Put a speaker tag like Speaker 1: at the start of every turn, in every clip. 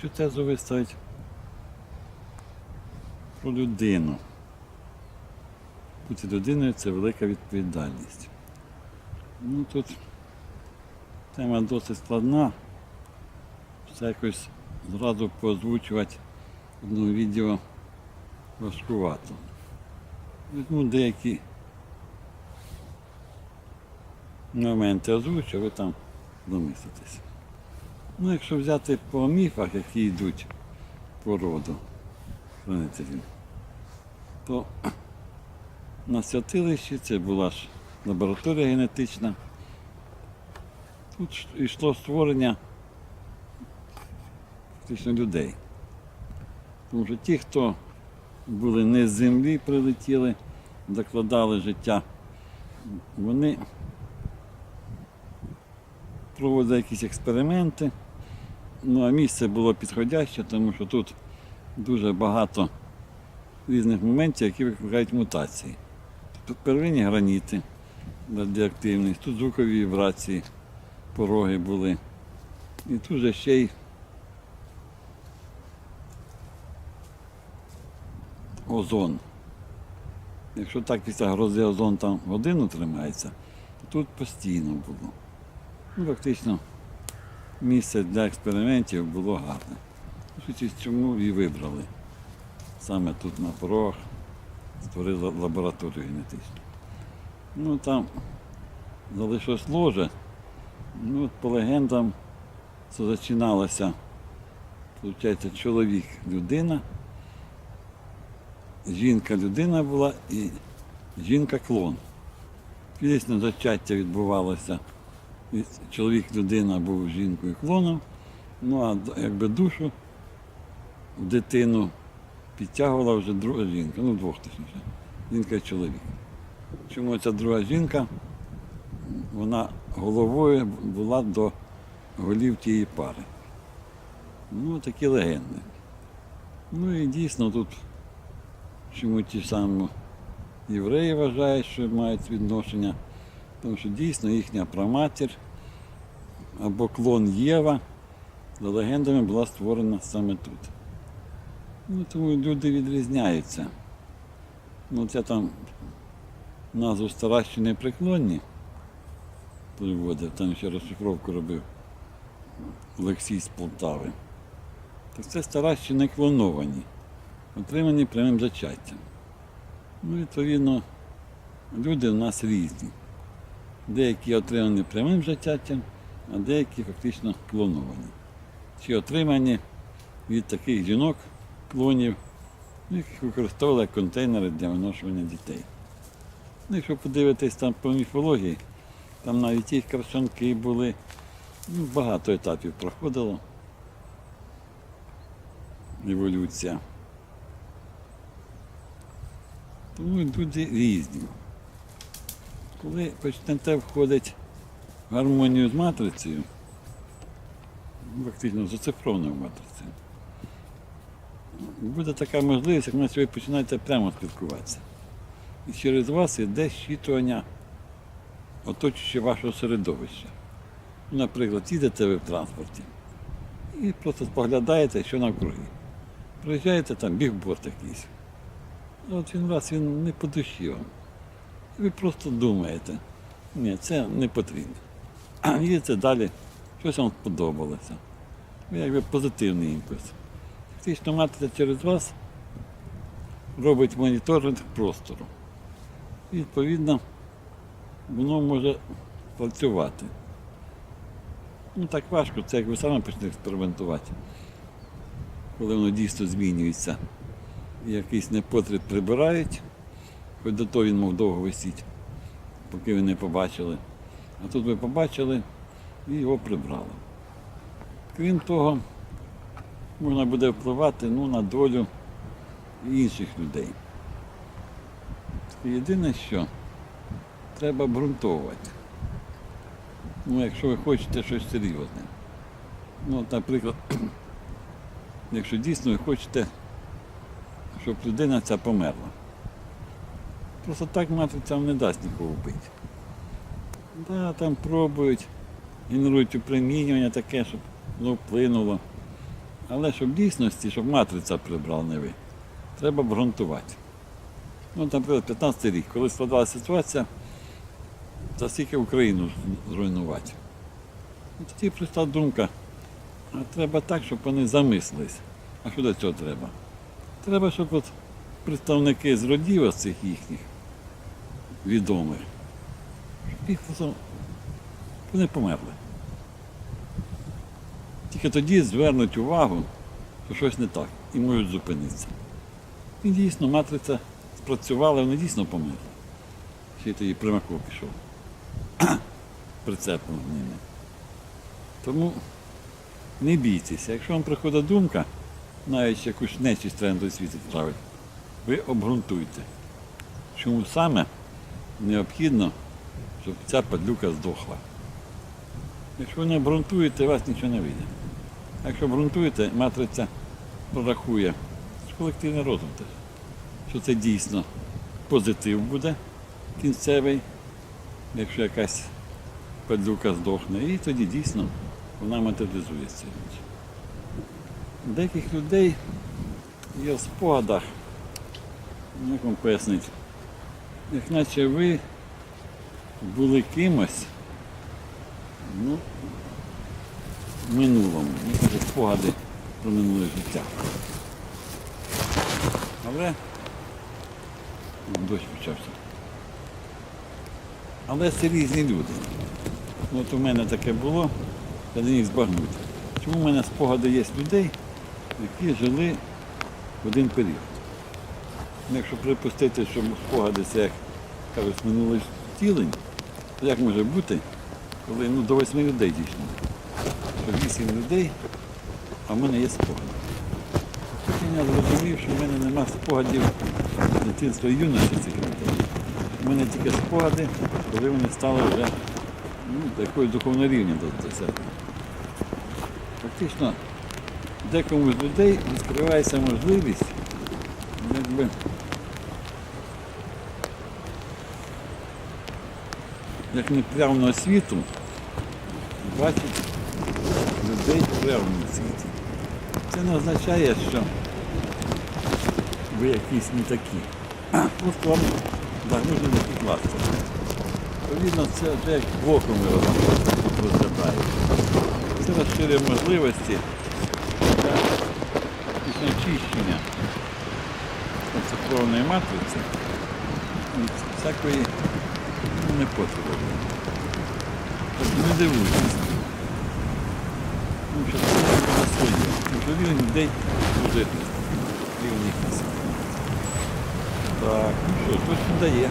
Speaker 1: слідчу тезу виставити про людину. Бути людиною це велика відповідальність. Ну тут тема досить складна. Все якось зразу поозвучувати в відео важкувато. Візьму деякі моменти озвучу, ви там домислитесь. Ну, якщо взяти по міфах, які йдуть по роду хранителів, то на святилищі це була ж лабораторія генетична. Тут йшло створення фактично людей. Тому що ті, хто були не з землі, прилетіли, закладали життя, вони проводили якісь експерименти. Ну, а місце було підходяще, тому що тут дуже багато різних моментів, які викликають мутації. Тут первинні граніти радіоактивні, тут звукові вібрації, пороги були. І тут же ще й озон. Якщо так після грози озон там годину тримається, то тут постійно було. Ну, фактично, місце для експериментів було гарне. Чому і вибрали. Саме тут на порогах створили лабораторію генетичну. Ну там залишилось ложе. Ну, от по легендам це починалося, виходить, чоловік людина, жінка людина була і жінка клон. Фізичне зачаття відбувалося. Чоловік людина був жінкою клоном, ну а якби душу дитину підтягувала вже друга жінка, ну двох точніше, жінка і чоловік. Чому ця друга жінка, вона головою була до голів тієї пари. Ну, такі легенди. Ну і дійсно тут чому ті самі євреї вважають, що мають відношення, тому що дійсно їхня праматір або клон Єва за легендами була створена саме тут. Ну, тому люди відрізняються. Ну, це там назву старащі непреклонні приводив, там ще розшифровку робив Олексій з Полтави. Так це старащі не клоновані, отримані прямим зачаттям. Ну, відповідно, люди в нас різні. Деякі отримані прямим зачаттям, а деякі фактично клоновані. Чи отримані від таких жінок, клонів, яких використовували як контейнери для виношування дітей. Ну, якщо подивитись там по міфології, там навіть їх крашанки були, ну, багато етапів проходило. Еволюція. Тому люди різні. Коли почнете входити в гармонію з матрицею, фактично з оцифрованою матрицею, буде така можливість, як на ви починаєте прямо спілкуватися. І через вас йде щитування оточуючи вашого середовища. Наприклад, їдете ви в транспорті і просто споглядаєте, що навкруги. Проїжджаєте там бігборд якийсь. От він раз він не по душі вам. Ви просто думаєте, ні, це не потрібно. А їдете далі, щось вам сподобалося. Ви якби позитивний імпульс. Фактично матриця через вас робить моніторинг простору. І, відповідно, воно може працювати. Ну так важко, це як ви самі почнете експериментувати. Коли воно дійсно змінюється. Якийсь непотріб прибирають, хоч до того він мов довго висіть, поки ви не побачили. А тут ви побачили і його прибрали. Крім того, можна буде впливати ну, на долю інших людей. Єдине, що треба обґрунтовувати. Ну, якщо ви хочете щось серйозне. Ну, наприклад, якщо дійсно ви хочете, щоб людина ця померла. Просто так вам не дасть нікого вбити. Да, там пробують, генерують упромінювання таке, щоб воно вплинуло. Але щоб в дійсності, щоб матриця прибрала не ви, треба обґрунтувати. Ну, наприклад, 15 рік, коли складалася ситуація, за скільки Україну зруйнувати. І тоді прийшла думка, а треба так, щоб вони замислились. А що до цього треба? Треба, щоб от представники з родів ось цих їхніх відомих, щоб їх вони померли. Тільки тоді звернуть увагу, що щось не так і можуть зупинитися. І дійсно матриця спрацювала, вони дійсно померли. Ще й тоді Примаков пішов. Прицепом з ними. Тому не бійтеся, якщо вам приходить думка, навіть якусь нечість треба на той світ відправити, ви обґрунтуйте, чому саме необхідно, щоб ця падлюка здохла. Якщо ви не обґрунтуєте, у вас нічого не вийде. Якщо обґрунтуєте, матриця прорахує колективний розум теж, що це дійсно позитив буде кінцевий, якщо якась падлюка здохне, і тоді дійсно вона матеріалізується. У деяких людей є в спогадах, як вам пояснити, як наче ви були кимось, ну, в минулому, ну, це спогади про минуле життя. Але дощ почався. Але це різні люди. От у мене таке було, я не міг збагнути. Чому в мене спогади є людей, які жили в один період. Ну, Якщо припустити, що спогади це, як кажуть, минуле втілень, то як може бути, коли ну, до восьми людей дійсно. Вісім людей, а в мене є спогади. Потім я зрозумів, що в мене нема спогадів дитинства юності цих людей. У мене тільки спогади, коли вони стали вже ну, такої духовного рівня до досягти. Фактично, декому з людей відкривається можливість якби, як непрямного світу бачити людей в прямому світі. Це не означає, що ви якісь не такі. Просто вам нужно не підкласти. Відповідно, це вже як боком розглядаєте. Це розширює можливості для очищення цифрової матриці від всякої ну, непотребу. Тобто не дивуйтесь. Тому що це буде своє. Тому рівень людей дуже рівень якийсь. Так, ну що, щось не дає.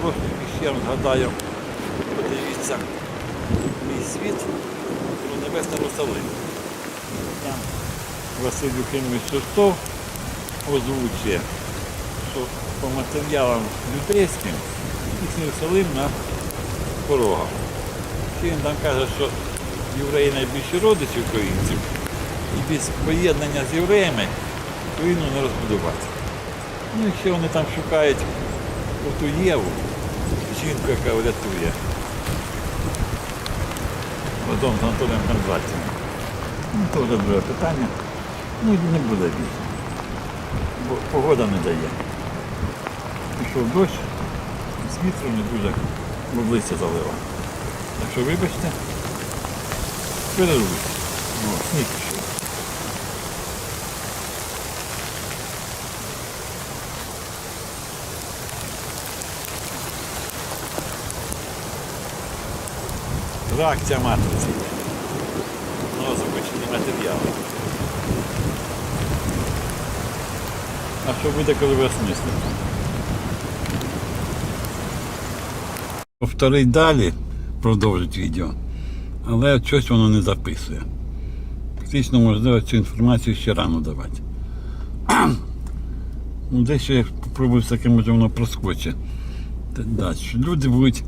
Speaker 1: Трошки ще раз згадаю, подивіться мій світ про Небесна Русалин. Там Василь Юхимович Шестов озвучує, що по матеріалам юдейським їхній Єрусалим на порогах. Ще він там каже, що євреї найбільші родичі українців і без поєднання з євреями Україну не розбудувати. Ну і ще вони там шукають оту Єву, жінку, яка врятує. Разом з Анатолієм Кондратівим. Ну, це вже друге питання. Ну, не буде більше. Бо погода не дає. Пішов дощ, з вітром не дуже в обличчя залива. Так що вибачте, перервусь. О, сніг пішов. Реакція матриці на озвучені матеріали. А що буде, коли ви осмислите? Повторить далі, продовжить відео, але щось воно не записує. Фактично, можливо, цю інформацію ще рано давати. Ну, дещо я спробую таке, може воно проскочить. Далі. Люди будуть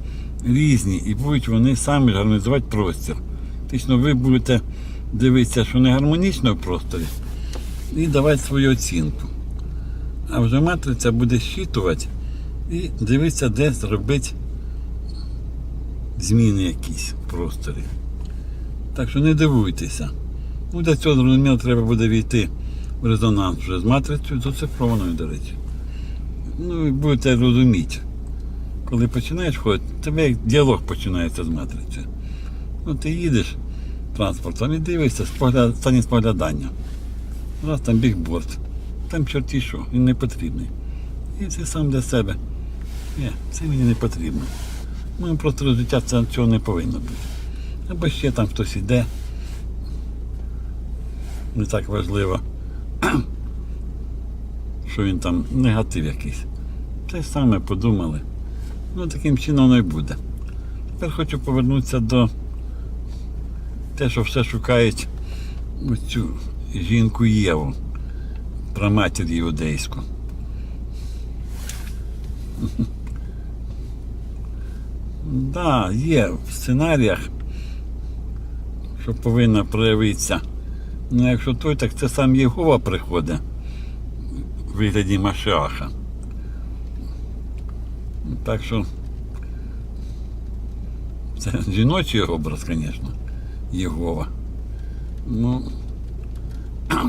Speaker 1: різні і будуть вони самі ж організувати простір. Фактично, ви будете дивитися, що не гармонічно в просторі, і давати свою оцінку. А вже матриця буде щитувати і дивитися, де зробити зміни якісь в просторі. Так що не дивуйтеся. Ну, для цього зрозуміло, треба буде війти в резонанс вже з матрицею, зацифрованою, до речі. Ну і будете розуміти. Коли починаєш ходити, тебе як діалог починається з матрицею. Ну, ти їдеш транспортом і дивишся спогля... стані споглядання. Раз там бігборд, там чорті що, він не потрібний. І це сам для себе. Ні, це мені не потрібно. Ну, просто життя цього не повинно бути. Або ще там хтось іде. Не так важливо, що він там негатив якийсь. Те саме подумали. Ну, таким чином воно і буде. Тепер хочу повернутися до те, що все шукають цю жінку Єву, про матір іудейську. Да, є в сценаріях, що повинна проявитися. Ну, якщо той, так це сам Єгова приходить в вигляді Машаха. Так що це жіночий образ, звісно, Єгова. Ну,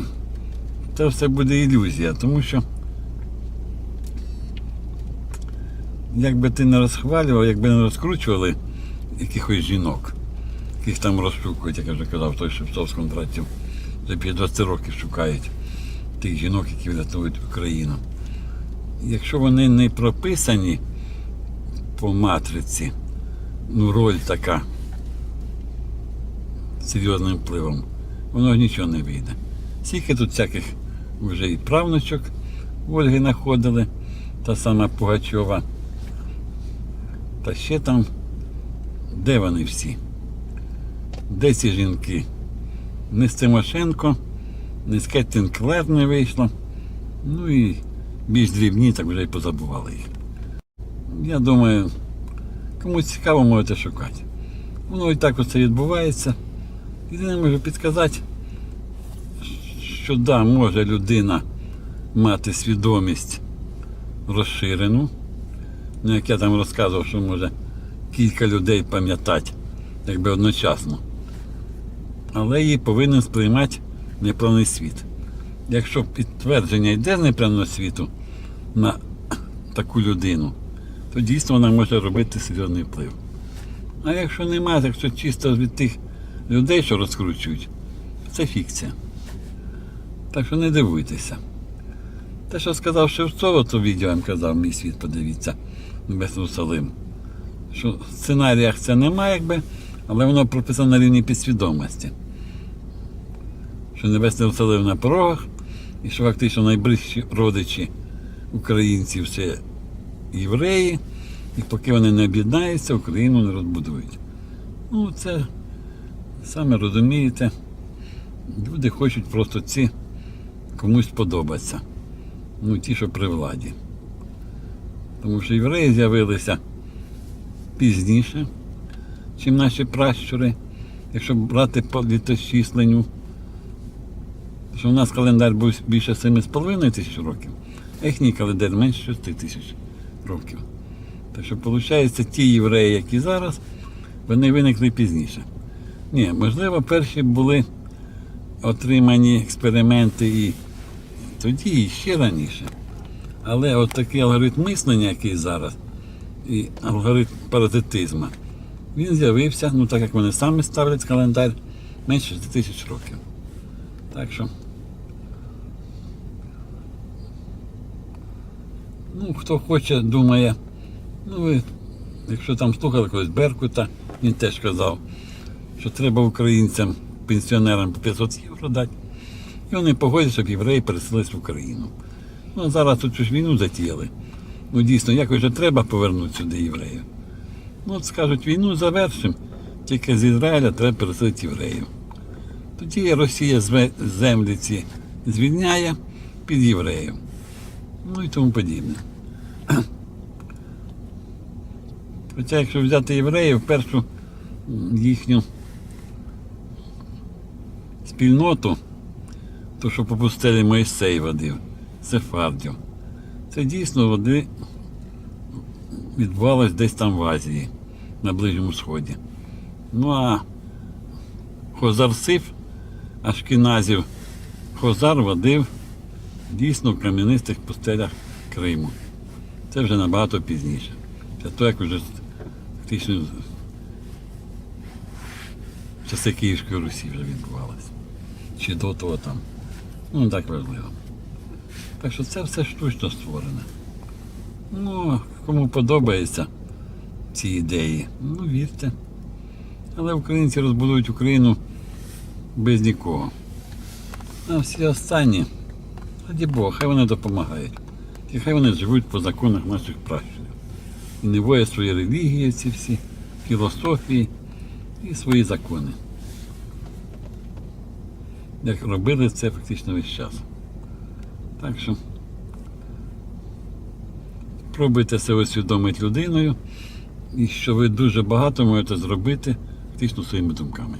Speaker 1: це все буде ілюзія, тому що як би ти не розхвалював, якби не розкручували якихось жінок, яких там розшукують, як я вже казав, той Шевцов з контрактів, вже 20 років шукають тих жінок, які врятують Україну. Якщо вони не прописані по матриці, ну роль така серйозним впливом, воно нічого не вийде. Скільки тут всяких вже і правнучок Ольги знаходили, та сама Пугачова. Та ще там, де вони всі? Де ці жінки? Не з Тимошенко, не з Кеттін Клер не вийшло. Ну і більш дрібні, так вже й позабували їх. Я думаю, комусь цікаво можете шукати. Воно і так оце відбувається. Єдине можу підказати, що да, може людина мати свідомість розширену. Ну, як я там розказував, що може кілька людей пам'ятати, якби одночасно. Але її повинен сприймати неправний світ. Якщо підтвердження йде з неправного світу на таку людину, то дійсно вона може робити серйозний вплив. А якщо немає, якщо чисто від тих людей, що розкручують, це фікція. Так що не дивуйтеся. Те, що сказав Шевцова, то відео я вам казав, мій світ, подивіться, Небесний Салим. Що в сценаріях це немає, якби, але воно прописано на рівні підсвідомості. Що Небесний Салим на порогах, і що фактично найближчі родичі українців це євреї, і поки вони не об'єднаються, Україну не розбудують. Ну, це саме розумієте, люди хочуть просто ці комусь подобатися. Ну, ті, що при владі. Тому що євреї з'явилися пізніше, ніж наші пращури. Якщо брати по літосчисленню, що в нас календар був більше 7,5 тисяч років, а їхній календар менше 6 тисяч років. Так що, виходить, ті євреї, які зараз, вони виникли пізніше. Ні, можливо, перші були отримані експерименти і тоді і ще раніше. Але от такий алгоритм мислення, який зараз, і алгоритм паразитизму, він з'явився, ну так як вони самі ставлять календар, менше 6 тисяч років. Так що. Ну, хто хоче, думає, ну ви, якщо там слухали когось Беркута, він теж казав, що треба українцям, пенсіонерам по 500 євро дати. І вони погодять, щоб євреї переселились в Україну. Ну, зараз тут ж війну затіяли. Ну, дійсно, якось же треба повернути сюди євреїв. Ну, от скажуть, війну завершимо, тільки з Ізраїля треба переселити євреїв. Тоді Росія землі ці звільняє під євреїв. Ну і тому подібне. Хоча, якщо взяти євреїв, першу їхню спільноту, то, що по пустелі Моїсей водив, Сефардів. Це дійсно води відбувалось десь там в Азії, на Ближньому Сході. Ну а Хозарсиф ашкіназів Хозар водив дійсно в кам'янистих пустелях Криму. Це вже набагато пізніше. Це то, як вже фактично часи Київської Русі вже відбувалося. Чи до того там. Ну, не так важливо. Так що це все штучно створене. Ну, кому подобаються ці ідеї, ну вірте. Але українці розбудують Україну без нікого. А всі останні, раді Бога, хай вони допомагають. І хай вони живуть по законах наших пращурів. І не воять свої релігії, ці всі філософії і свої закони. Як робили це фактично весь час. Так що пробуйте це усвідомити людиною, і що ви дуже багато можете зробити фактично своїми думками.